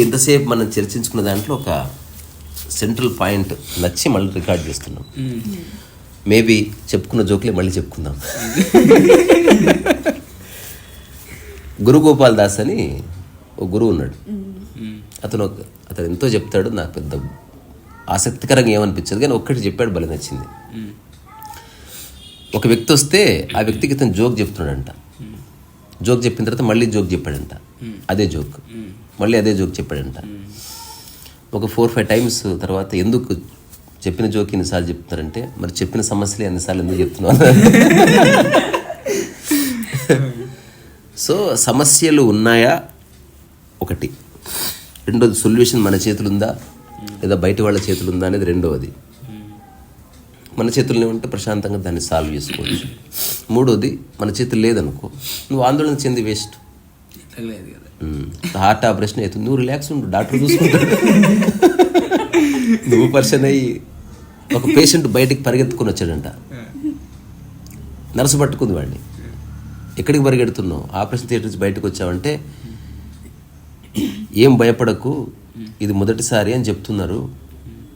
ఇంతసేపు మనం చర్చించుకున్న దాంట్లో ఒక సెంట్రల్ పాయింట్ నచ్చి మళ్ళీ రికార్డ్ చేస్తున్నాం. మేబీ చెప్పుకున్న జోకులే మళ్ళీ చెప్పుకుందాం. గురు గోపాల్ దాస్ అని ఒక గురువు ఉన్నాడు. అతను ఒక అతను ఎంతో చెప్తాడు నాకు పెద్ద ఆసక్తికరంగా ఏమనిపించదు కానీ ఒక్కటి చెప్పాడు భలే నచ్చింది. ఒక వ్యక్తి వస్తే ఆ వ్యక్తికి ఇతను జోక్ చెప్తున్నాడంట. జోక్ చెప్పిన తర్వాత మళ్ళీ జోక్ చెప్పాడంట. అదే జోక్. మళ్ళీ అదే జోక్ చెప్పాడంట. ఒక ఫోర్ ఫైవ్ టైమ్స్ తర్వాత ఎందుకు చెప్పిన జోక్ ఎన్నిసార్లు చెప్తున్నారంటే మరి చెప్పిన సమస్యలు ఎన్నిసార్లు ఎందుకు చెప్తున్నావు? సో సమస్యలు ఉన్నాయా? ఒకటి. రెండోది సొల్యూషన్ మన చేతులు ఉందా లేదా బయట వాళ్ళ చేతులు ఉందా అనేది రెండవది మన చేతుల్లోనే ఉంటే ప్రశాంతంగా దాన్ని సాల్వ్ చేసుకోవచ్చు. మూడోది మన చేతులు లేదనుకో నువ్వు ఆందోళన చెంది వేస్ట్ కదా. హార్ట్ ఆపరేషన్ అవుతుంది నువ్వు రిలాక్స్ ఉండు డాక్టర్ చూసుకుంటాడు. నువ్వు పర్సన్ అయ్యి ఒక పేషెంట్ బయటికి పరిగెత్తుకొని వచ్చాడంట. నర్సు పట్టుకుంది వాడిని. ఎక్కడికి పరిగెడుతున్నావు? ఆపరేషన్ థియేటర్ నుంచి బయటకు వచ్చావంటే ఏం భయపడకు ఇది మొదటిసారి అని చెప్తున్నారు.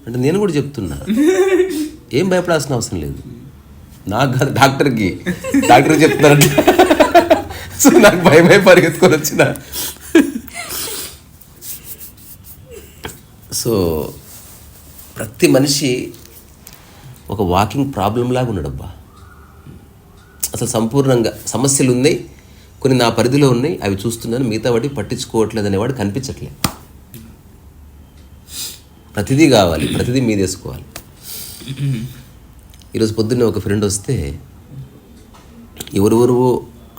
అంటే నేను కూడా చెప్తున్నా. ఏం భయపడాల్సిన అవసరం లేదు. నాకు కాదు డాక్టర్కి. డాక్టర్ చెప్తున్నారంట. సో నాకు భయమై పరిగెత్తుకొని వచ్చిన. సో ప్రతి మనిషి ఒక వాకింగ్ ప్రాబ్లం లాగా ఉన్నాడబ్బా. అసలు సంపూర్ణంగా సమస్యలు ఉన్నాయి కొన్ని నా పరిధిలో ఉన్నాయి అవి చూస్తున్నాను మిగతా వాటి పట్టించుకోవట్లేదు అనేవాడు కనిపించట్లేదు ప్రతిదీ కావాలి ప్రతిదీ మీదేసుకోవాలి. ఈరోజు పొద్దున్నే ఒక ఫ్రెండ్ వస్తే ఎవరెవరు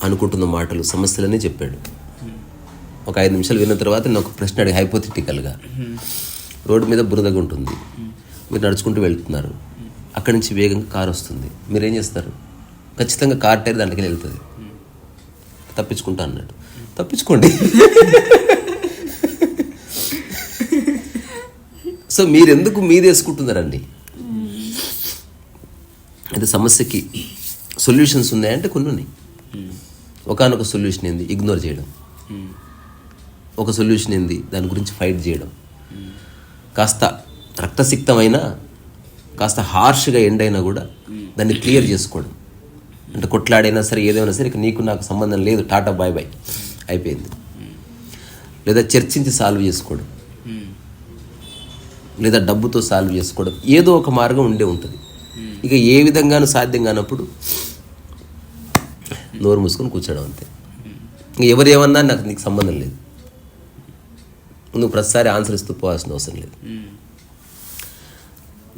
అనుకుంటున్న మాటలు సమస్యలనే చెప్పాడు. ఒక ఐదు నిమిషాలు విన్న తర్వాత నేను ఒక ప్రశ్న అడిగి హైపోథెటికల్గా రోడ్డు మీద బురదగా ఉంటుంది. మీరు నడుచుకుంటూ వెళ్తున్నారు. అక్కడి నుంచి వేగంగా కారు వస్తుంది. మీరు ఏం చేస్తారు? ఖచ్చితంగా కార్ టైర్ దాంట్లోకి వెళ్తుంది. తప్పించుకుంటా అన్నాడు. తప్పించుకోండి. సో మీరెందుకు మీదేసుకుంటున్నారండి అయితే సమస్యకి సొల్యూషన్స్ ఉన్నాయంటే కొన్ని ఉన్నాయి ఒకనొక సొల్యూషన్ ఏంది? ఇగ్నోర్ చేయడం. ఒక సొల్యూషన్ ఏంది? దాని గురించి ఫైట్ చేయడం. కాస్త రక్తసిక్తమైన కాస్త హార్ష్గా ఎండ్ అయినా కూడా దాన్ని క్లియర్ చేసుకోవడం. అంటే కొట్లాడైనా సరే ఏదైనా సరే ఇక నీకు నాకు సంబంధం లేదు టాటా బాయ్ బాయ్ అయిపోయింది. లేదా చర్చించి సాల్వ్ చేసుకోవడం. లేదా డబ్బుతో సాల్వ్ చేసుకోవడం. ఏదో ఒక మార్గం ఉండే ఉంటుంది. ఇక ఏ విధంగానూ సాధ్యం కానప్పుడు నోరు మూసుకొని కూర్చోడం అంతే. ఇంక ఎవరు ఏమన్నా నాకు నీకు సంబంధం లేదు. నువ్వు ప్రతిసారి ఆన్సర్ ఇస్తూ పోవాల్సిన అవసరం లేదు.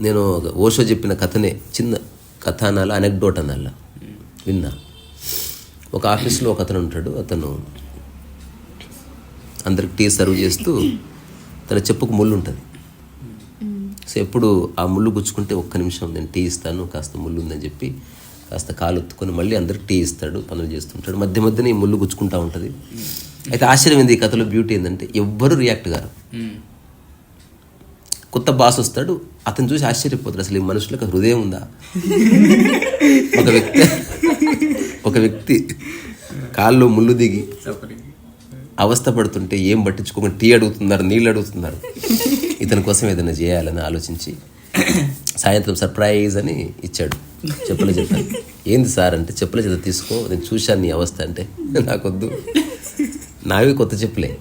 నేను ఒక ఓషో చెప్పిన కథనే చిన్న కథ అనాల అనెక్డోట్ అనాల. విన్నా. ఒక ఆఫీస్లో ఒక అతను ఉంటాడు అతను అందరికి టీ సర్వ్ చేస్తూ తన చెప్పుకు ముళ్ళు ఉంటుంది. సో ఎప్పుడు ఆ ముళ్ళు గుచ్చుకుంటే ఒక్క నిమిషం నేను టీ ఇస్తాను కాస్త ముళ్ళు ఉందని చెప్పి కాస్త కాలు ఒత్తుకొని మళ్ళీ అందరికి టీ ఇస్తాడు పనులు చేస్తుంటాడు. మధ్య మధ్యన ఈ ముళ్ళు గుచ్చుకుంటా ఉంటుంది. అయితే ఆశ్చర్యం ఏంది ఈ కథలో బ్యూటీ ఏంటంటే ఎవ్వరు రియాక్ట్ గారు కొత్త బాస్ వస్తాడు అతను చూసి ఆశ్చర్యపోతాడు. అసలు ఈ మనుషులకు హృదయం ఉందా? ఒక వ్యక్తి ఒక వ్యక్తి కాల్లో ముళ్ళు దిగి అవస్థ పడుతుంటే ఏం పట్టించుకోకుండా టీ అడుగుతున్నారు నీళ్ళు అడుగుతున్నారు. ఇతని కోసం ఏదైనా చేయాలని ఆలోచించి సాయంత్రం సర్ప్రైజ్ అని ఇచ్చాడు. చెప్పుల చెప్పాను ఏంది సార్ అంటే చెప్పుల చేత తీసుకో నేను చూశాను నీ అవస్థ అంటే. నాకొద్దు. నావి కొత్త చెప్పులే.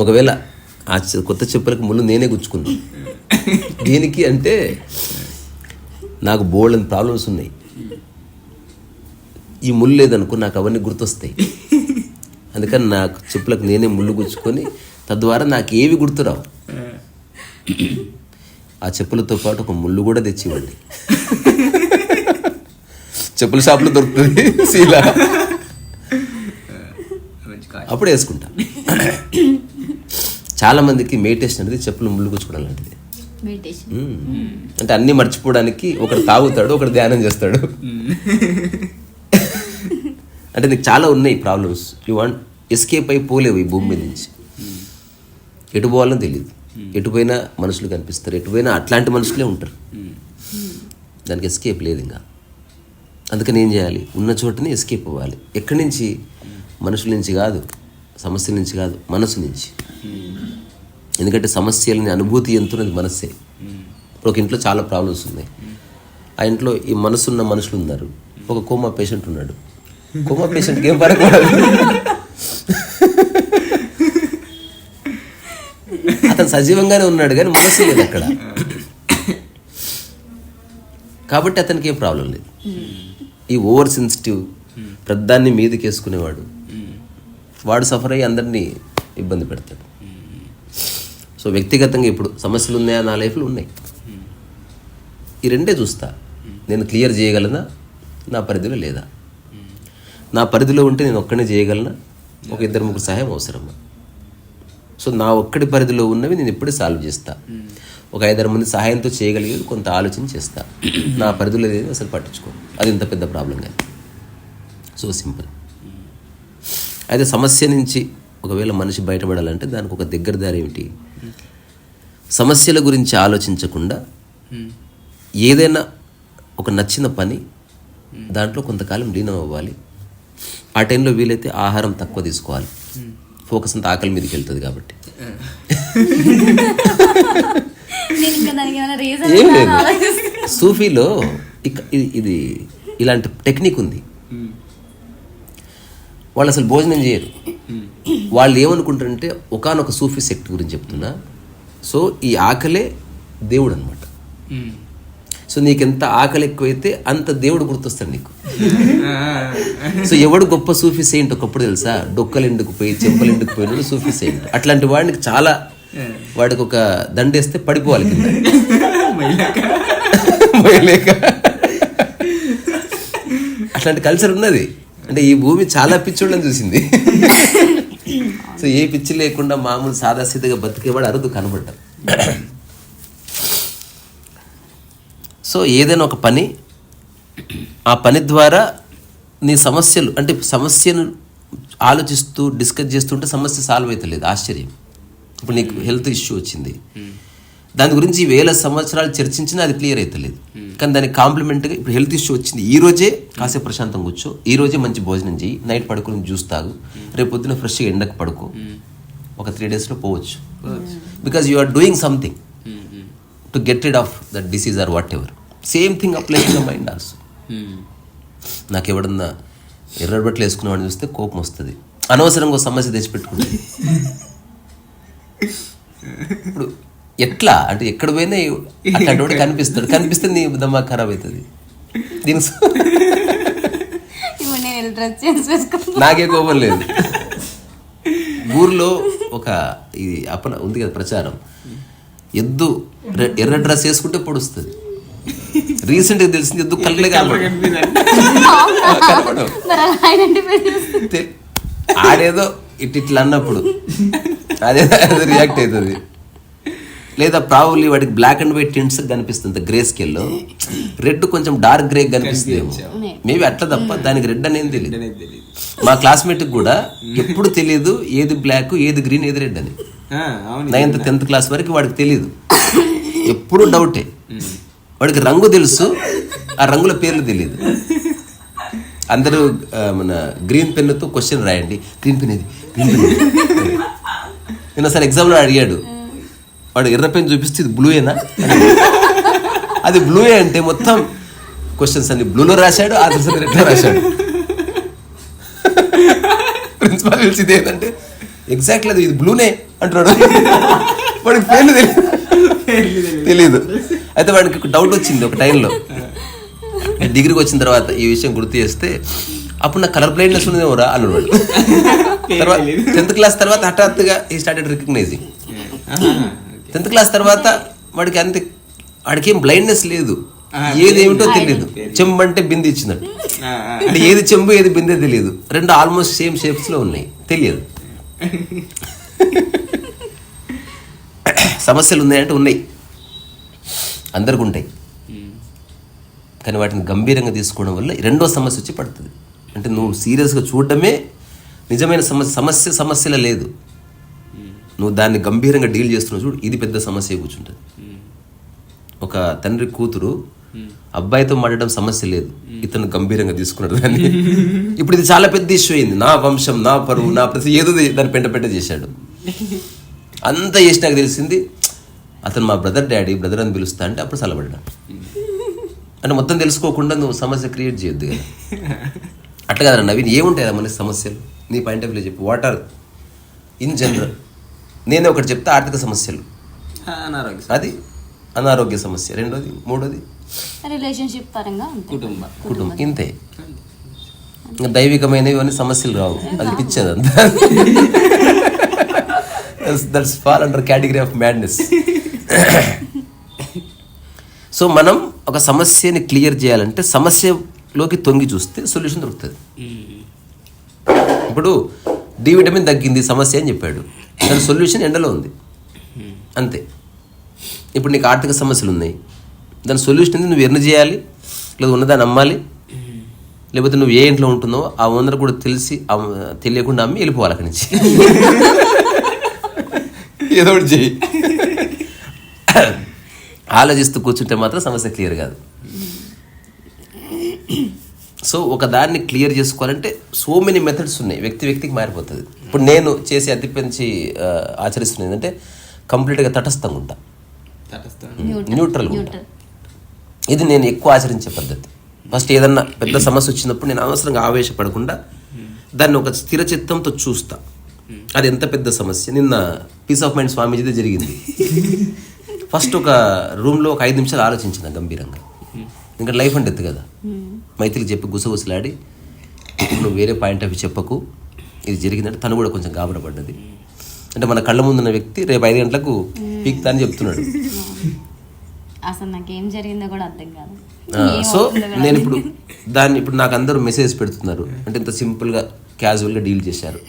ఒకవేళ ఆ చె- కొత్త చెప్పులకు ముళ్ళు నేనే గుచ్చుకున్నా. దేనికి అంటే నాకు బోల్డ్ ప్రాబ్లమ్స్ ఉన్నాయి. ఈ ముళ్ళు లేదనుకో నాకు అవన్నీ గుర్తొస్తాయి. అందుకని నాకు చెప్పులకు నేనే ముళ్ళు గుచ్చుకొని తద్వారా నాకు ఏవి గుర్తురావు ఆ చెప్పులతో పాటు ఒక ముళ్ళు కూడా తెచ్చివ్వండి చెప్పుల షాప్లో దొరుకుతుంది శీలా. అప్పుడు వేసుకుంటా. చాలా మందికి మెడిటేషన్ అనేది చెప్పులు ముళ్ళు గుచ్చుకోవడం లాంటిది. అంటే అన్ని మర్చిపోవడానికి ఒకడు తాగుతాడు ఒకడు ధ్యానం చేస్తాడు. అంటే నీకు చాలా ఉన్నాయి ప్రాబ్లమ్స్ యూ వాంట్ ఎస్కేప్ అయి పోలేవు ఈ భూమి మీద నుంచి. ఎటు పోవాలో తెలియదు ఎటు పోయినా మనుషులు కనిపిస్తారు ఎటు పోయినా అట్లాంటి మనుషులే ఉంటారు. దానికి ఎస్కేప్ లేదు ఇంకా. అందుకని ఏం చేయాలి? ఉన్న చోటని ఎస్కేప్ అవ్వాలి. ఎక్కడి నుంచి మనుషుల నుంచి కాదు సమస్యల నుంచి కాదు మనసు నుంచి. ఎందుకంటే సమస్యలని అనుభూతి ఎంతున్నది మనస్సే. ఇప్పుడు ఒక ఇంట్లో చాలా ప్రాబ్లమ్స్ ఉన్నాయి. ఆ ఇంట్లో ఈ మనసున్న మనుషులు ఉన్నారు. ఒక కోమా పేషెంట్ ఉన్నాడు. కోమా పేషెంట్కి ఏం పడకూడదు? అతను సజీవంగానే ఉన్నాడు కానీ మనసు లేదు అక్కడ. కాబట్టి అతనికి ఏం ప్రాబ్లం లేదు. ఈ ఓవర్ సెన్సిటివ్ ప్రద్దాన్ని మీదకేసుకునేవాడు వాడు సఫర్ అయ్యి అందరినీ ఇబ్బంది పెడతాడు. సో వ్యక్తిగతంగా ఇప్పుడు సమస్యలు ఉన్నాయా? నా లైఫ్లో ఉన్నాయి. ఈ రెండే చూస్తా. నేను క్లియర్ చేయగలనా? నా పరిధిలో లేదా? నా పరిధిలో ఉంటే నేను ఒక్కనే చేయగలనా? ఒక ఇద్దరు ముగ్గురు సహాయం అవసరమా? సో నా ఒక్కడి పరిధిలో ఉన్నవి నేను ఇప్పుడే సాల్వ్ చేస్తా. ఒక ఐదారు మంది సహాయంతో చేయగలిగేది కొంత ఆలోచన చేస్తా. నా పరిధిలో లేదు అసలు పట్టించుకో అది ఇంత పెద్ద ప్రాబ్లం కానీ సో సింపుల్. అయితే సమస్య నుంచి ఒకవేళ మనిషి బయటపడాలంటే దానికి ఒక దగ్గర దారి ఏమిటి? సమస్యల గురించి ఆలోచించకుండా ఏదైనా ఒక నచ్చిన పని దాంట్లో కొంతకాలం లీనం అవ్వాలి. ఆ టైంలో వీలైతే ఆహారం తక్కువ తీసుకోవాలి. ఫోకస్ అంతా ఆకలి మీదకి వెళ్తుంది కాబట్టి. ఏం లేదు. సూఫీలో ఇక ఇది ఇది ఇలాంటి టెక్నిక్ ఉంది. వాళ్ళు అసలు భోజనం చేయరు. వాళ్ళు ఏమనుకుంటారంటే ఒకానొక సూఫీ సెక్ట్ గురించి చెప్తున్నా. సో ఈ ఆకలే దేవుడు అనమాట సో నీకు ఎంత ఆకలి ఎక్కువైతే అంత దేవుడు గుర్తొస్తాడు నీకు. సో ఎవడు గొప్ప సూఫీ సెయింట్ ఒకప్పుడు తెలుసా? డొక్కలు ఎండుకుపోయి చెంపలు ఎండుకుపోయినాడు సూఫీ సెయింట్. అట్లాంటి వాడికి చాలా వాడికి ఒక దండేస్తే పడిపోవాలి కింద. అట్లాంటి కల్చర్ ఉన్నది. అంటే ఈ భూమి చాలా పిచ్చోళ్ళని చూసింది. సో ఏ పిచ్చి లేకుండా మామూలు సాదాసీదగా బతికేవాడు అరుదు కనబడ్డారు సో ఏదైనా ఒక పని ఆ పని ద్వారా నీ సమస్యలు అంటే సమస్యను ఆలోచిస్తూ డిస్కస్ చేస్తుంటే సమస్య సాల్వ్ అవుతలేదు ఆశ్చర్యం. ఇప్పుడు నీకు హెల్త్ ఇష్యూ వచ్చింది. దాని గురించి వేల సంవత్సరాలు చర్చించినా అది క్లియర్ అవుతలేదు కానీ దానికి కాంప్లిమెంట్గా ఇప్పుడు హెల్త్ ఇష్యూ వచ్చింది. ఈ రోజే కాసేపు ప్రశాంతం కూర్చో. ఈ రోజే మంచి భోజనం చేయి నైట్ పడుకుని జ్యూస్ తాగు. రేపు పొద్దున ఫ్రెష్గా ఎండకు పడుకో. ఒక త్రీ డేస్లో పోవచ్చు. Because you are doing something to get rid of that disease or whatever same thing apply mind also నాకు ఎవడన్నా ఎర్ర బట్టలు వేసుకున్నవాడిని చూస్తే కోపం వస్తుంది. అనవసరంగా సమస్య తెచ్చిపెట్టుకుంటుంది. ఇప్పుడు ఎట్లా? అంటే ఎక్కడ పోయినా అట్లాంటి కనిపిస్తాడు. కనిపిస్తే నీ దమ్మా ఖరాబ్ అవుతుంది. నాకే కోపం లేదు. ఊర్లో ఒక ఇది అపన ఉంది కదా ప్రచారం. ఎద్దు ఎర్ర డ్రెస్ వేసుకుంటే పొడుస్తుంది. రీసెంట్గా తెలిసింది ఎద్దు కళ్ళే తె- ఆడేదో ఇట్ ఇట్లా అన్నప్పుడు. అదే అదే రియాక్ట్ అవుతుంది. లేదా ప్రాబుల్లీ వాడికి బ్లాక్ అండ్ వైట్ టింట్స్ కనిపిస్తుంది గ్రే స్కేల్లో రెడ్ కొంచెం డార్క్ గ్రే కనిపిస్తుంది మేబీ అట్లా తప్ప దానికి రెడ్ అనేది తెలియదు మా క్లాస్మేట్కి కూడా ఎప్పుడు తెలియదు ఏది బ్లాక్ ఏది గ్రీన్ ఏది రెడ్ అని. నైన్త్ టెన్త్ క్లాస్ వరకు వాడికి తెలియదు ఎప్పుడు డౌటే వాడికి రంగు తెలుసు ఆ రంగుల పేర్లు తెలియదు అందరూ మన గ్రీన్ పెన్నుతో క్వశ్చన్ రాయండి. గ్రీన్ పెన్ ఇది గ్రీన్ పెన్ ఇది. నేను అసలు ఎగ్జామ్లో అడిగాడు. వాడు ఎర్ర పెన్ చూపిస్తే ఇది బ్లూయేనా అని. అది బ్లూయే అంటే మొత్తం క్వశ్చన్స్ అన్ని బ్లూలో రాశాడు ఆన్సర్స్ అన్ని రెడ్లో రాశాడు. ప్రిన్సిపాల్ పిలిచింది ఏంటంటే ఎగ్జాక్ట్లీ అది ఇది బ్లూనే అంటున్నాడు. వాడికి పేర్లు తెలియదు తెలీదు. అయితే వాడికి ఒక డౌట్ వచ్చింది ఒక టైంలో. డిగ్రీకి వచ్చిన తర్వాత ఈ విషయం గుర్తు చేస్తే అప్పుడు నాకు కలర్ బ్లైండ్నెస్ ఉన్నదేమో రా అన్నాడు వాడు. తర్వాత టెన్త్ క్లాస్ తర్వాత హఠాత్తుగా ఈ స్టార్టెడ్ రికగ్నైజింగ్ టెన్త్ క్లాస్ తర్వాత వాడికి అంతే వాడికి ఏం బ్లైండ్నెస్ లేదు ఏది ఏమిటో తెలియదు చెంబు అంటే బింది ఇచ్చినట్టు. అంటే ఏది చెంబు ఏది బిందే తెలియదు రెండు ఆల్మోస్ట్ సేమ్ షేప్స్లో ఉన్నాయి. తెలియదు సమస్యలు ఉన్నాయంటే ఉన్నాయి. అందరికి ఉంటాయి. కానీ వాటిని గంభీరంగా తీసుకోవడం వల్ల రెండో సమస్య వచ్చి పడుతుంది. అంటే నువ్వు సీరియస్గా చూడడమే నిజమైన సమస్య సమస్య సమస్యలో లేదు. నువ్వు దాన్ని గంభీరంగా డీల్ చేస్తున్నావు చూడు ఇది పెద్ద సమస్య కూర్చుంటుంది. ఒక తండ్రి కూతురు అబ్బాయితో మాట్లాడడం సమస్య లేదు. ఇతను గంభీరంగా తీసుకున్నాడు దాన్ని. ఇప్పుడు ఇది చాలా పెద్ద ఇష్యూ అయింది. నా వంశం నా పరువు నా ప్రతి ఏదో దాన్ని పెంట పెంట చేశాడు. అంత చేసినాక తెలిసింది అతను మా బ్రదర్ డాడీ బ్రదర్ అని పిలుస్తా అంటే అప్పుడు చల్లబడ్డా అంటే మొత్తం తెలుసుకోకుండా నువ్వు సమస్య క్రియేట్ చేయొద్దు కదా. అట్లా కదా నవీన్ ఏముంటాయి మన సమస్యలు? నీ పాయింట్ ఆఫ్ వ్యూ చెప్పు. వాట్ ఆర్ ఇన్ జనరల్ నేనే ఒకటి చెప్తే ఆర్థిక సమస్యలు. అనారోగ్య అది అనారోగ్య సమస్య. రెండోది మూడోది? రిలేషన్షిప్ పరంగా కుటుంబ. కుటుంబం ఇంతే. దైవికమైనవి ఇవన్నీ సమస్యలు రావు. అది పిచ్చది అంతా. That's fall under category of madness so మనం ఒక సమస్యని క్లియర్ చేయాలంటే సమస్యలోకి తొంగి చూస్తే సొల్యూషన్ దొరుకుతుంది. ఇప్పుడు డి విటమిన్ తగ్గింది సమస్య అని చెప్పాడు. దాని సొల్యూషన్ ఎండలో ఉంది. అంతే. ఇప్పుడు నీకు ఆర్థిక సమస్యలు ఉన్నాయి. దాని సొల్యూషన్ నువ్వు ఎర్న్ చేయాలి లేదా ఉన్నదాన్ని అమ్మాలి లేకపోతే నువ్వు ఏ ఇంట్లో ఉంటున్నావో ఆ ఓనర్ కూడా తెలిసి తెలియకుండా అమ్మి వెళ్ళిపోవాలి అక్కడి నుంచి. ఏదో ఒకటి చెయ్యి. ఆలోచిస్తూ కూర్చుంటే మాత్రం సమస్య క్లియర్ కాదు. సో ఒక దాన్ని క్లియర్ చేసుకోవాలంటే సో మెనీ మెథడ్స్ ఉన్నాయి. వ్యక్తి వ్యక్తికి మారిపోతుంది. ఇప్పుడు నేను చేసే అతి పెంచి ఆచరిస్తున్నది ఏంటంటే కంప్లీట్గా తటస్థంగా ఉంటా. తటస్థం. న్యూట్రల్. ఇది నేను ఎక్కువ ఆచరించే పద్ధతి. ఫస్ట్ ఏదన్నా పెద్ద సమస్య వచ్చినప్పుడు నేను అనవసరంగా ఆవేశపడకుండా దాన్ని ఒక స్థిర చిత్తంతో చూస్తా. అది ఎంత పెద్ద సమస్య? నిన్న పీస్ ఆఫ్ మైండ్ స్వామీజీదే జరిగింది. ఫస్ట్ ఒక రూమ్లో ఒక ఐదు నిమిషాలు ఆలోచించిన గంభీరంగా. ఇంకా లైఫ్ అంటే ఎత్తు కదా. మైథిలికి చెప్పి గుసగుసలాడి నువ్వు వేరే పాయింట్ ఆఫ్ చెప్పకు. ఇది జరిగిందంటే తను కూడా కొంచెం గాబరపడ్డది అంటే మన కళ్ళ ముందున్న వ్యక్తి రేపు ఐదు గంటలకు పీక్తా అని చెప్తున్నాడు. అసలు నాకు ఏం జరిగిందో కూడా అర్థం కాదు. సో నేను ఇప్పుడు దాన్ని ఇప్పుడు నాకు అందరూ మెసేజ్ పెడుతున్నారు. అంటే ఇంత సింపుల్గా క్యాజువల్గా డీల్ చేశారు.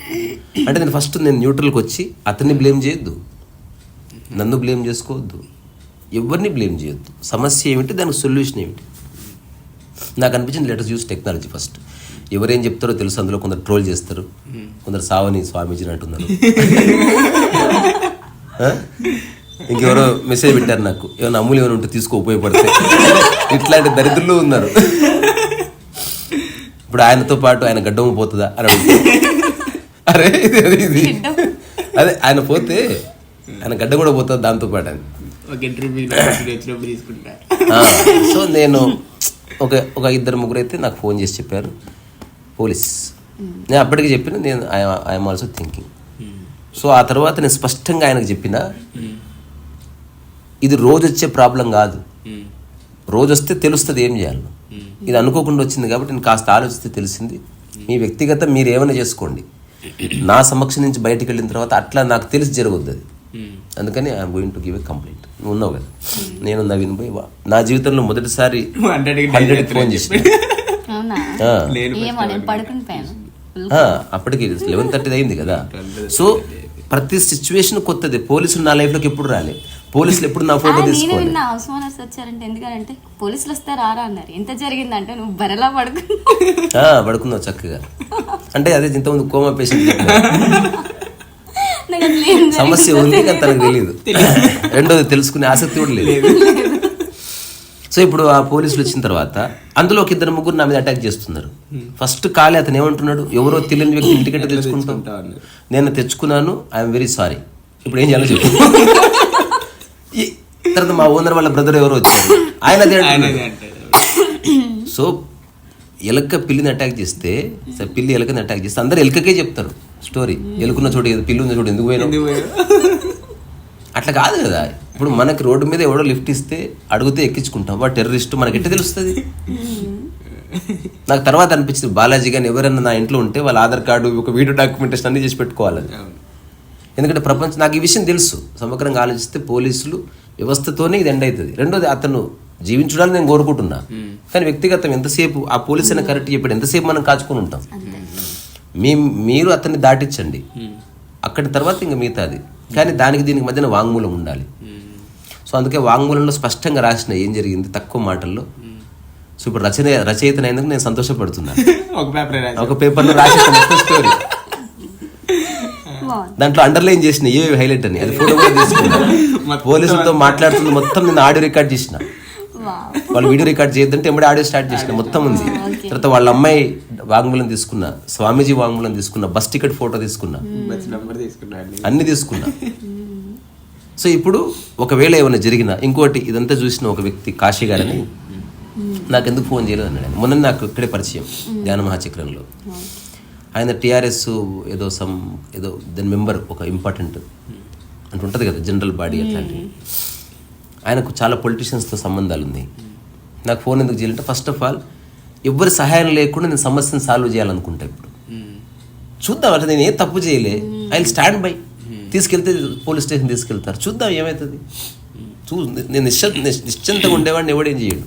అంటే నేను ఫస్ట్ నేను న్యూట్రల్కి వచ్చి అతన్ని బ్లేమ్ చేయొద్దు. నన్ను బ్లేమ్ చేసుకోవద్దు. ఎవరిని బ్లేమ్ చేయొద్దు. సమస్య ఏమిటి? దానికి సొల్యూషన్ ఏమిటి? నాకు అనిపించింది లెటర్స్ యూస్ టెక్నాలజీ ఫస్ట్ ఎవరేం చెప్తారో తెలుసు అందులో కొందరు ట్రోల్ చేస్తారు. కొందరు సావని స్వామీజీని అంటున్నారు? ఇంకెవరో మెసేజ్ పెట్టారు నాకు. ఏమైనా అమ్ములు ఏమైనా ఉంటే తీసుకో ఉపయోగపడతాయి ఇట్లాంటి దరిద్రులు ఉన్నారు. ఇప్పుడు ఆయనతో పాటు ఆయన గడ్డము పోతుందా అని అరే ఇది అది ఆయన పోతే ఆయన గడ్డ కూడా పోతుంది దాంతో పాటు అని ఒక ఇంటర్వ్యూ వచ్చినప్పుడు తీసుకుంటా ఆ, సో నేను ఒక ఒక ఇద్దరు ముగ్గురు అయితే నాకు ఫోన్ చేసి చెప్పారు. పోలీస్. నేను అప్పటికి చెప్పిన నేను ఐఎమ్ ఆల్సో థింకింగ్ సో ఆ తర్వాత నేను స్పష్టంగా ఆయనకు చెప్పిన ఇది రోజు వచ్చే ప్రాబ్లం కాదు. రోజు వస్తే తెలుస్తుంది ఏం చేయాలి? ఇది అనుకోకుండా వచ్చింది కాబట్టి నేను కాస్త ఆలోచిస్తే తెలిసింది. మీ వ్యక్తిగత మీరు ఏమైనా చేసుకోండి. నా సమక్షం నుంచి బయటికి వెళ్ళిన తర్వాత అట్లా నాకు తెలిసి జరగొద్దు అది. అందుకని I'm going to give a complaint నువ్వు ఉన్నావు కదా. నేను నవీన్ పోయి వా- నా జీవితంలో మొదటిసారి హండ్రెడ్ హండ్రెడ్ ఫోన్ చేసిన. ఏమో నేను పడుకుని పోయాను. అప్పటికి లెవెన్ థర్టీ అయింది కదా. సో ప్రతి సిచ్యువేషన్ కొత్తది. పోలీసులు నా లైఫ్లోకి ఎప్పుడు రాలే. పోలీసులు ఎప్పుడు నా ఫోటో తీసుకోవాలి విన్నా. హౌస్ ఓనర్స్ వచ్చారంటే ఎందుకంటే పోలీసులు వస్తే రారా అన్నారు. ఎంత జరిగిందంటే నువ్వు బరలా పడుకున్నావు. ఆ, పడుకున్నావు చక్కగా. అంటే అదే ఇంతకుముందు కోమా పేషెంట్ సమస్య ఉంది కానీ తనకు తెలియదు. రెండోది తెలుసుకునే ఆసక్తి కూడా లేదు. సో ఇప్పుడు ఆ పోలీసులు వచ్చిన తర్వాత అందులో ఒక ఇద్దరు ముగ్గురు నా మీద అటాక్ చేస్తున్నారు. ఫస్ట్ కాలే అతను ఏమంటున్నాడు? ఎవరో తెలియని వ్యక్తి ఇంటికంటే తెచ్చుకుంటాం? నేను తెచ్చుకున్నాను ఐఎమ్ వెరీ సారీ ఇప్పుడు ఏం చేయాలో చెప్పు. తర్వాత మా ఓనర్ వాళ్ళ బ్రదర్ ఎవరో వచ్చారు. ఆయన. సో ఎలక పిల్లిని అటాక్ చేస్తే సరే, పిల్లి ఎలకని అటాక్ చేస్తే అందరు ఎలకకే చెప్తారు. స్టోరీ ఎలుకున్న చోటు పిల్లి ఉన్న చోటు ఎందుకు పోయినావు? అట్లా కాదు కదా. ఇప్పుడు మనకి రోడ్డు మీద ఎవడో లిఫ్ట్ ఇస్తే అడిగితే ఎక్కించుకుంటాం. వాడు టెర్రరిస్ట్ మనకి ఎట్ట తెలుస్తుంది? నాకు తర్వాత అనిపించింది బాలాజీ కానీ ఎవరైనా నా ఇంట్లో ఉంటే వాళ్ళ ఆధార్ కార్డు ఒక వీడియో డాక్యుమెంటేషన్ అన్ని చేసి పెట్టుకోవాలని. ఎందుకంటే ప్రపంచం నాకు ఈ విషయం తెలుసు. సమగ్రంగా ఆలోచిస్తే పోలీసులు వ్యవస్థతోనే ఇది ఎండ్ అవుతుంది. రెండోది అతను జీవించడానికి నేను కోరుకుంటున్నా. కానీ వ్యక్తిగతం ఎంతసేపు ఆ పోలీస్ అయినా కరెక్ట్ చెప్పాడు ఎంతసేపు మనం కాచుకొని ఉంటాం? మీ మీరు అతన్ని దాటించండి. అక్కడి తర్వాత ఇంకా మిగతాది. కానీ దానికి దీనికి మధ్యన వాంగ్మూలం ఉండాలి. సో అందుకే వాంగ్మూలంలో స్పష్టంగా రాసిన ఏం జరిగింది తక్కువ మాటల్లో? సో ఇప్పుడు రచన రచయితనైనందుకు నేను సంతోషపడుతున్నా. ఒక పేపర్ ఒక పేపర్లో మొత్తం స్టోరీ దాంట్లో అండర్లైన్ చేసిన ఏవి హైలైట్ అని అది ఫోటో కూడా తీసుకున్నా. పోలీసులతో మాట్లాడుతున్న మొత్తం నేను ఆడియో రికార్డ్ చేసిన. వాళ్ళు వీడియో రికార్డ్ చేయొద్దంటే ఎంబడి ఆడియో స్టార్ట్ చేసిన? మొత్తం ఉంది. తర్వాత వాళ్ళ అమ్మాయి వాంగ్మూలం తీసుకున్నా స్వామీజీ వాంగ్మూలం తీసుకున్నా బస్ టికెట్ ఫోటో తీసుకున్నా. అన్ని తీసుకున్నా. సో ఇప్పుడు ఒకవేళ ఏమైనా జరిగినా ఇంకోటి ఇదంతా చూసిన ఒక వ్యక్తి కాశీ గారని నాకు ఎందుకు ఫోన్ చేయలేదు అన్నాడు ఆయన. మొన్న నాకు ఇక్కడే పరిచయం ధ్యాన మహాచక్రంలో. ఆయన టీఆర్ఎస్ ఏదో సమ్ ఏదో దాని మెంబర్ ఒక ఇంపార్టెంట్ అంటే ఉంటుంది కదా జనరల్ బాడీ అట్లాంటివి ఆయనకు చాలా పొలిటీషియన్స్తో సంబంధాలు ఉన్నాయి. నాకు ఫోన్ ఎందుకు చేయాలంటే ఫస్ట్ ఆఫ్ ఆల్ ఎవ్వరి సహాయం లేకుండా నేను సమస్యను సాల్వ్ చేయాలనుకుంటా ఇప్పుడు. చూద్దాం అంటే నేను ఏం తప్పు చేయలే. ఐ స్టాండ్ బై తీసుకెళ్తే పోలీస్ స్టేషన్ తీసుకెళ్తారు. చూద్దాం ఏమవుతుంది చూ నేను నిశ్చ నిశ్చింతగా ఉండేవాడిని ఎవడేం చేయడు.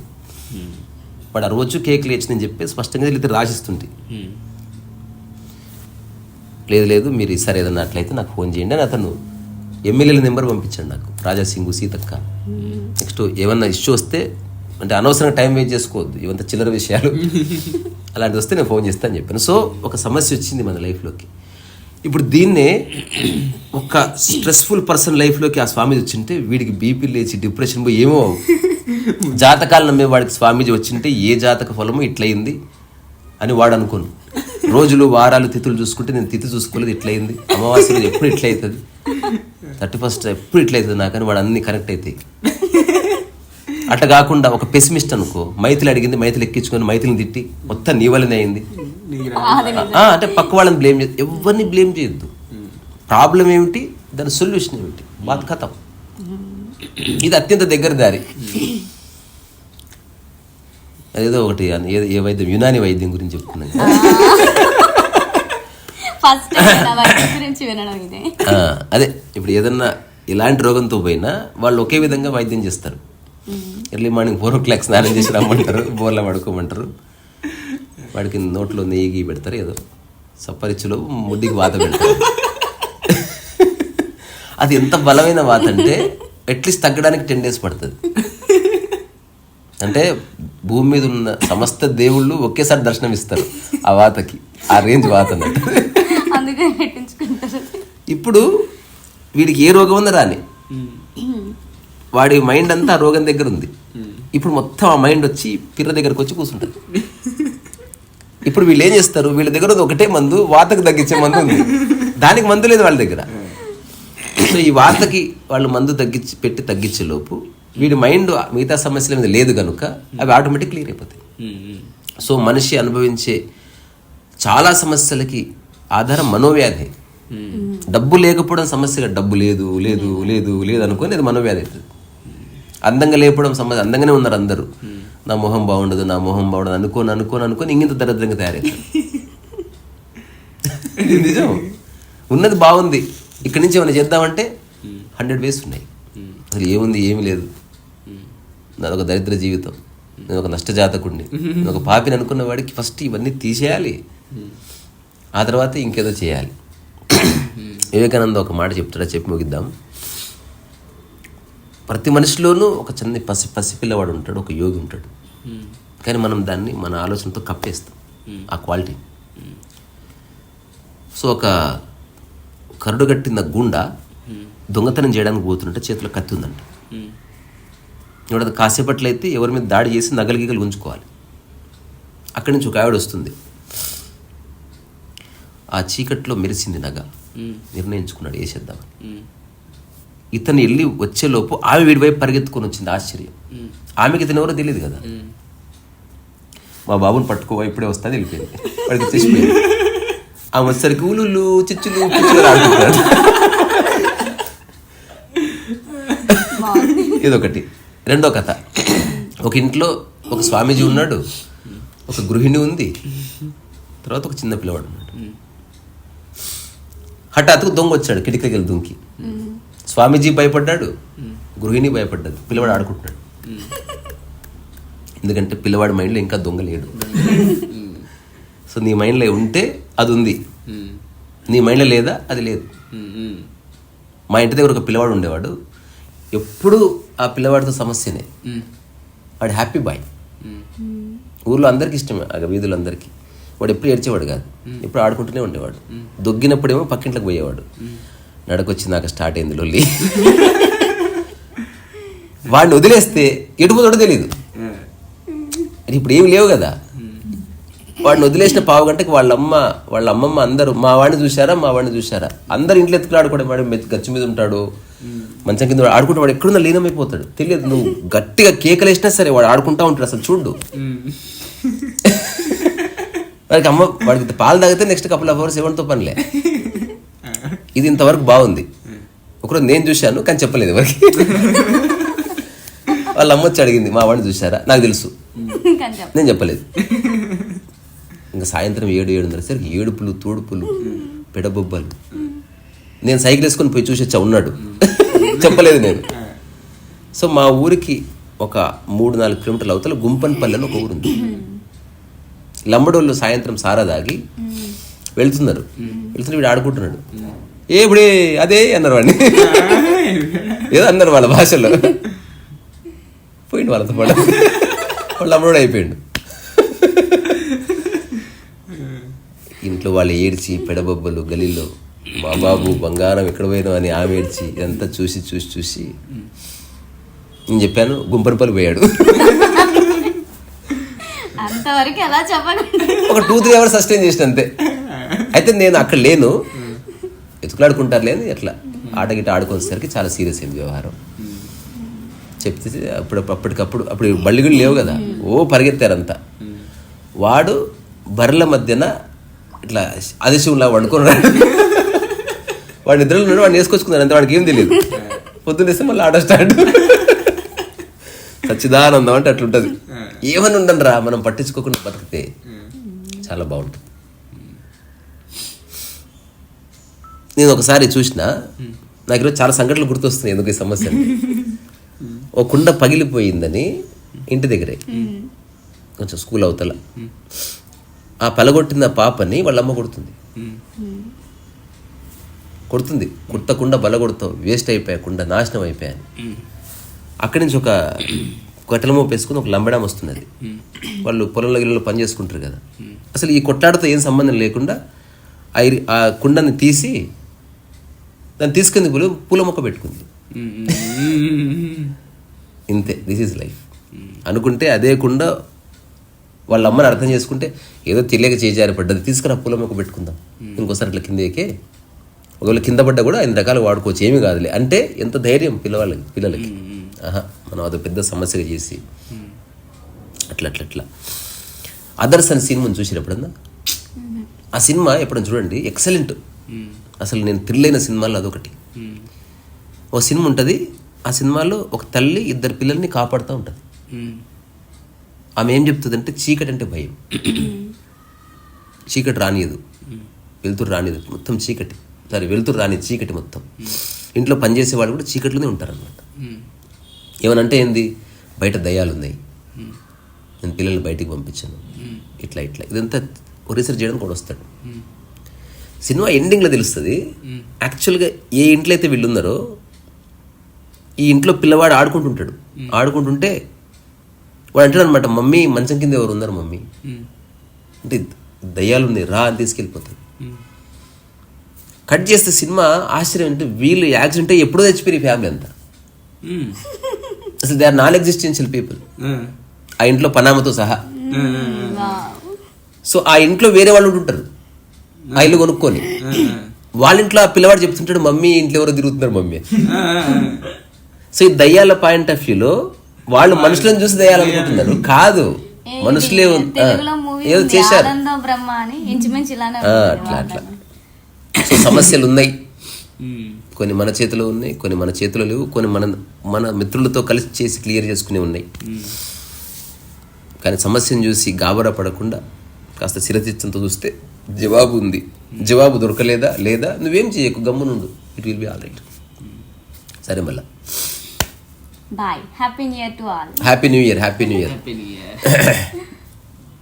వాడు ఆ రోజు కేక్ లేచి నేను చెప్పి స్పష్టంగా వెళ్తే రాసిస్తుంటే. లేదు లేదు మీరు ఈసారి ఏదన్నా అట్లయితే నాకు ఫోన్ చేయండి అని అతను ఎమ్మెల్యేల నెంబర్ పంపించాడు నాకు. రాజా సింగు సీతక్క. నెక్స్ట్ ఏమన్నా ఇష్యూ వస్తే అంటే అనవసరంగా టైం వేస్ట్ చేసుకోవద్దు ఇవంత చిల్లర విషయాలు. అలాంటిది వస్తే నేను ఫోన్ చేస్తాను చెప్పాను. సో ఒక సమస్య వచ్చింది మన లైఫ్లోకి. ఇప్పుడు దీన్నే ఒక స్ట్రెస్ఫుల్ పర్సన్ లైఫ్లోకి ఆ స్వామీజీ వచ్చింటే వీడికి బీపీ లేచి డిప్రెషన్ పోయి ఏమో జాతకాలు నమ్మే వాడికి స్వామీజీ వచ్చింటే ఏ జాతక ఫలము ఇట్లయింది అని వాడు అనుకోను. రోజులు వారాలు తిథులు చూసుకుంటే నేను తిథి చూసుకోలేదు ఇట్లయింది. అమావాస్య రోజు ఎప్పుడు ఇట్లయితుంది? థర్టీ ఫస్ట్ ఎప్పుడు ఇట్లయితుంది నాకని వాడు అన్ని కనెక్ట్ అవుతాయి అట్లా కాకుండా ఒక పెసిమిస్ట్ అనుకో మైథిలి అడిగింది మైథిలి ఎక్కించుకొని మైథిలిని తిట్టి మొత్తం నీ వల్లనే అయింది. అంటే పక్క వాళ్ళని బ్లేమ్ చేయదు ఎవరిని బ్లేమ్ చేయొద్దు. ప్రాబ్లం ఏమిటి? దాని సొల్యూషన్ ఏమిటి? బాత్ కథం. ఇది అత్యంత దగ్గర దారి. అదేదో ఒకటి ఏ- వైద్యం యునాని వైద్యం గురించి చెప్తున్నాను అదే ఇప్పుడు ఏదన్నా ఇలాంటి రోగంతో పోయినా వాళ్ళు ఒకే విధంగా వైద్యం చేస్తారు. Early morning four o'clock స్నానం చేసి రమ్మంటారు బోర్లా పడుకోమంటారు. వాడికి నోట్లో నెయ్యి గీ పెడతారు ఏదో సప్పరిచ్చులో ముడ్డికి వాత పెడతారు. అది ఎంత బలమైన వాత అంటే అట్లీస్ట్ తగ్గడానికి టెన్ డేస్ పడుతుంది. అంటే భూమి మీద ఉన్న సమస్త దేవుళ్ళు ఒకేసారి దర్శనం ఇస్తారు ఆ వాతకి ఆ రేంజ్ వాత ఇప్పుడు వీడికి ఏ రోగం ఉందో రాని. వాడి మైండ్ అంతా ఆ రోగం దగ్గర ఉంది. ఇప్పుడు మొత్తం ఆ మైండ్ వచ్చి పిర్ర దగ్గరకు వచ్చి కూర్చుంటుంది. ఇప్పుడు వీళ్ళు ఏం చేస్తారు? వీళ్ళ దగ్గర ఒకటే మందు వాతకు తగ్గించే మందు ఉంది. దానికి మందు లేదు వాళ్ళ దగ్గర. సో ఈ వాతకి వాళ్ళు మందు తగ్గించి పెట్టి తగ్గించే లోపు వీడి మైండ్ మిగతా సమస్యల మీద లేదు కనుక అవి ఆటోమేటిక్ క్లియర్ అయిపోతాయి. సో మనిషి అనుభవించే చాలా సమస్యలకి ఆధారం మనోవ్యాధి. డబ్బు లేకపోవడం సమస్యగా డబ్బు లేదు లేదు లేదు లేదు అనుకొని అది మనోవ్యాధి అవుతుంది. అందంగా లేకపోవడం సమస్య అందంగానే ఉన్నారు అందరూ. నా మొహం బాగుండదు నా మొహం బాగుండదు అనుకోని అనుకోని అనుకోని ఇంగింత దరిద్రంగా తయారవుతారు ఇది నిజం. ఉన్నది బాగుంది. ఇక్కడి నుంచి ఏమైనా చేద్దామంటే హండ్రెడ్ వేస్ ఉన్నాయి. అసలు ఏముంది ఏమీ లేదు. నాదొక దరిద్ర జీవితం. నేను ఒక నష్టజాతకుడిని నేను ఒక పాపిని అనుకున్న వాడికి ఫస్ట్ ఇవన్నీ తీసేయాలి. ఆ తర్వాత ఇంకేదో చేయాలి. వివేకానంద ఒక మాట చెప్తాడా? చెప్పి ముగిద్దాం. ప్రతి మనిషిలోనూ ఒక చిన్న పసి పసిపిల్లవాడు ఉంటాడు ఒక యోగి ఉంటాడు. కానీ మనం దాన్ని మన ఆలోచనతో కప్పేస్తాం ఆ క్వాలిటీ. సో ఒక కరుడు కట్టిన గుండా దొంగతనం చేయడానికి పోతుంటే చేతిలో కత్తి ఉందంట. ఇప్పుడు అది కాసేపట్లో అయితే ఎవరి మీద దాడి చేసి నగలు గిగలు ఉంచుకోవాలి. అక్కడి నుంచి ఒక ఆవిడ వస్తుంది. ఆ చీకట్లో మెరిసింది నగ. నిర్ణయించుకున్నాడు వేసేద్దామని ఇతను వెళ్ళి వచ్చేలోపు ఆమె వీడి వైపు పరిగెత్తుకొని వచ్చింది ఆశ్చర్యం. ఆమెకి ఇతను ఎవరో తెలియదు కదా. మా బాబుని పట్టుకో ఇప్పుడే వస్తుంది వెళ్ళిపోయింది. వాడికి తెచ్చిపోయింది ఆమె వచ్చేసరికి ఊలుళ్ళు చిచ్చులు పిచ్చులు ఇదొకటి. రెండో కథ. ఒక ఇంట్లో ఒక స్వామీజీ ఉన్నాడు. ఒక గృహిణి ఉంది. తర్వాత ఒక చిన్న పిల్లవాడు ఉన్నాడు. హఠాత్తుకు దొంగ వచ్చాడు కిటికీకి వెళ్ళి దుంకి. స్వామీజీ భయపడ్డాడు గృహిణి భయపడ్డది పిల్లవాడు ఆడుకుంటున్నాడు. ఎందుకంటే పిల్లవాడి మైండ్లో ఇంకా దొంగ లేడు. సో నీ మైండ్లో ఉంటే అది ఉంది. నీ మైండ్లో లేదా అది లేదు. మా ఇంటి దగ్గర ఒక పిల్లవాడు ఉండేవాడు. ఎప్పుడు ఆ పిల్లవాడితో సమస్యనే. వాడు హ్యాపీ బాయ్. ఊర్లో అందరికి ఇష్టమే ఆ వీధులు అందరికీ వాడు ఎప్పుడు ఏడ్చేవాడు కాదు. ఎప్పుడు ఆడుకుంటూనే ఉండేవాడు. దొగ్గినప్పుడేమో పక్కింట్లోకి పోయేవాడు. నడకొచ్చి నాకు స్టార్ట్ అయింది లొల్లి. వాడిని వదిలేస్తే ఎటు పోతాడో తెలియదు అది ఇప్పుడు ఏమి లేవు కదా. వాడిని వదిలేసిన పావు గంటకి వాళ్ళ అమ్మ వాళ్ళ అమ్మమ్మ అందరూ మా వాడిని చూశారా మా వాడిని చూశారా? అందరు ఇంట్లో ఎత్తుకులాడుకోవడం వాడు మెత్తి గచ్చు మీద ఉంటాడు మంచం కింద వాడు ఆడుకుంటూ వాడు ఎక్కడున్నా లీనమైపోతాడు. తెలియదు నువ్వు గట్టిగా కేకలేసినా సరే వాడు ఆడుకుంటా ఉంటాడు అసలు చూడు. వాడికి అమ్మ వాడికి పాలు తాగితే నెక్స్ట్ కపుల్ ఆఫ్ అవర్స్ ఎవరితో పనిలే. ఇది ఇంతవరకు బాగుంది. ఒకరోజు నేను చూశాను కానీ చెప్పలేదు ఎవరికి. వాళ్ళ అమ్మ వచ్చి అడిగింది మా వాడిని చూశారా? నాకు తెలుసు. నేను చెప్పలేదు. ఇంకా సాయంత్రం ఏడు ఏడున్నర సరికి ఏడుపులు తూడుపులు పెడబొబ్బలు. నేను సైకిల్ వేసుకొని పోయి చూసి వచ్చా ఉన్నాడు. చెప్పలేదు నేను. సో మా ఊరికి ఒక మూడు నాలుగు కిలోమీటర్ల అవతల గుంపన్పల్లి అని ఒక ఊరుంది. లంబడోళ్ళు సాయంత్రం సారా దాగి వెళ్తున్నారు. వెళ్తున్న వీడు ఆడుకుంటున్నాడు. ఏ ఇప్పుడే అదే అన్నారు వాడిని. ఏదో అన్నారు వాళ్ళ భాషలో. పోయిండు వాళ్ళతో పాటు. వాళ్ళ అమ్మడు అయిపోయిండు. ఇంట్లో వాళ్ళు ఏడ్చి పెడబొబ్బలు గలీలో మా బాబు బంగారం ఎక్కడ పోయినావు అని ఆమె ఏడ్చి ఇదంతా చూసి చూసి చూసి. నేను చెప్పాను గుంపనపల్లి పోయాడు. అంతవరకు ఎలా చెప్పకండి ఒక టూ త్రీ అవర్స్ సస్టైన్ చేసిన అంతే. అయితే నేను అక్కడ లేను. ఎతుకులాడుకుంటారు లేని అట్లా ఆటగిట ఆడుకునేసరికి చాలా సీరియస్ అయింది వ్యవహారం. చెప్తే అప్పుడు అప్పటికప్పుడు అప్పుడు బళ్ళు కూడా లేవు కదా. ఓ పరిగెత్తారంతా. వాడు బర్రెల మధ్యన ఇట్లా అదిశంలా వండుకున్నాడు వాడు నిద్రలో ఉన్నాడు వాడిని వేసుకొచ్చుకున్నాడు అంతే వాడికి ఏం తెలియదు. పొద్దున్నేస్తే మళ్ళీ ఆట స్టార్ట్. సచ్చిదానందం అంటే అట్లుంటది. ఏమని ఉండండి రా మనం పట్టించుకోకుండా బతికితే. చాలా బాగుంటుంది. నేను ఒకసారి చూసిన నాకు ఈరోజు చాలా సంఘటనలు గుర్తొస్తున్నాయి ఎందుకు ఈ సమస్య అంటే. ఓ కుండ పగిలిపోయిందని ఇంటి దగ్గరే. కొంచెం స్కూల్ అవతల. ఆ పలగొట్టిన పాపని వాళ్ళ అమ్మ కొడుతుంది. కొడుతుంది. కుట్టకుండా బల కొడతావు వేస్ట్ అయిపోయా కుండ నాశనం అయిపోయాను అక్కడి నుంచి ఒక కట్టెల మోపు వేసుకుని ఒక లంబడం వస్తున్నది. వాళ్ళు పొలంలో ఇళ్ళలో పని చేసుకుంటారు కదా. అసలు ఈ కొట్లాడతో ఏం సంబంధం లేకుండా ఆ కుండని తీసి దాన్ని తీసుకుంది పూల పూల మొక్క పెట్టుకుంది. ఇంతే దిస్ ఈజ్ లైఫ్ అనుకుంటే అదే కుండ వాళ్ళ అమ్మని అర్థం చేసుకుంటే ఏదో తెలియక చేజారి పడ్డది తీసుకురా పూల మొక్క పెట్టుకుందాం. ఇంకోసారి అట్లా కింద ఎక్కే. ఒకవేళ కింద పడ్డా కూడా ఐదు రకాలు వాడుకోవచ్చు ఏమీ కాదులే. అంటే ఎంత ధైర్యం పిల్లవాళ్ళకి పిల్లలకి. ఆహా మనం అదో పెద్ద సమస్యగా చేసి. అట్లా అట్లా అట్లా. అదర్స్ అనే సినిమాని చూసినప్పుడన్నా? ఆ సినిమా ఎప్పుడైనా చూడండి? ఎక్సలెంట్ అసలు నేను థ్రిల్ అయిన సినిమాల్లో అదొకటి. ఓ సినిమా ఉంటుంది ఆ సినిమాలో ఒక తల్లి ఇద్దరు పిల్లల్ని కాపాడుతూ ఉంటుంది. ఆమె ఏం చెప్తుందంటే చీకటి అంటే భయం. చీకటి రానియదు. వెలుతురు రానియదు. మొత్తం చీకటి. సరే వెలుతురు రానిది చీకటి మొత్తం. ఇంట్లో పనిచేసే వాళ్ళు కూడా చీకట్లోనే ఉంటారనమాట ఏమనంటే ఏంది? బయట దయాలు ఉన్నాయి నేను పిల్లల్ని బయటికి పంపించాను. ఇట్లా ఇట్లా. ఇదంతా రీసెర్చ్ చేయడం కూడా వస్తాడు. సినిమా ఎండింగ్లో తెలుస్తుంది. యాక్చువల్గా ఏ ఇంట్లో అయితే వీళ్ళు ఉన్నారో ఈ ఇంట్లో పిల్లవాడు ఆడుకుంటుంటాడు. ఆడుకుంటుంటే వాడు అంటాడు అనమాట మమ్మీ మంచం కింద ఎవరు ఉన్నారు మమ్మీ? అంటే దయ్యాలు ఉన్నాయి రా అని తీసుకెళ్ళిపోతాడు. కట్ చేస్తే సినిమా ఆశ్చర్యం అంటే వీళ్ళు యాక్సిడెంట్ ఎప్పుడో చచ్చిపోయి ఫ్యామిలీ అంతా. అసలు they are non existential people. ఆ. ఇంట్లో పనామతో సహా. సో ఆ ఇంట్లో వేరే వాళ్ళు ఉంటుంటారు. ఆ ఇల్లు కొనుక్కొని. వాళ్ళ ఇంట్లో ఆ పిల్లవాడు చెప్తుంటాడు మమ్మీ ఇంట్లో ఎవరో తిరుగుతున్నారు మమ్మీ. సో ఈ దయ్యాల పాయింట్ ఆఫ్ వ్యూలో వాళ్ళు మనుషులను చూసి దయ్యాలు అనుకుంటున్నారు. కాదు మనుషులే ఏదో చేశారు. అట్లా అట్లా. సో సమస్యలు ఉన్నాయి. కొన్ని మన చేతిలో ఉన్నాయి కొన్ని మన చేతిలో లేవు కొన్ని మన మన మిత్రులతో కలిసి చేసి క్లియర్ చేసుకునే ఉన్నాయి. కానీ సమస్యను చూసి గాబరా పడకుండా కాస్త చిరచిత్తంతో చూస్తే జవాబు ఉంది. జవాబు దొరకలేదా? లేదా? నువ్వేం చేయకు గమ్మునుండు. It will be all right సరే మళ్ళా. Bye happy new year to all happy new year happy new year happy new year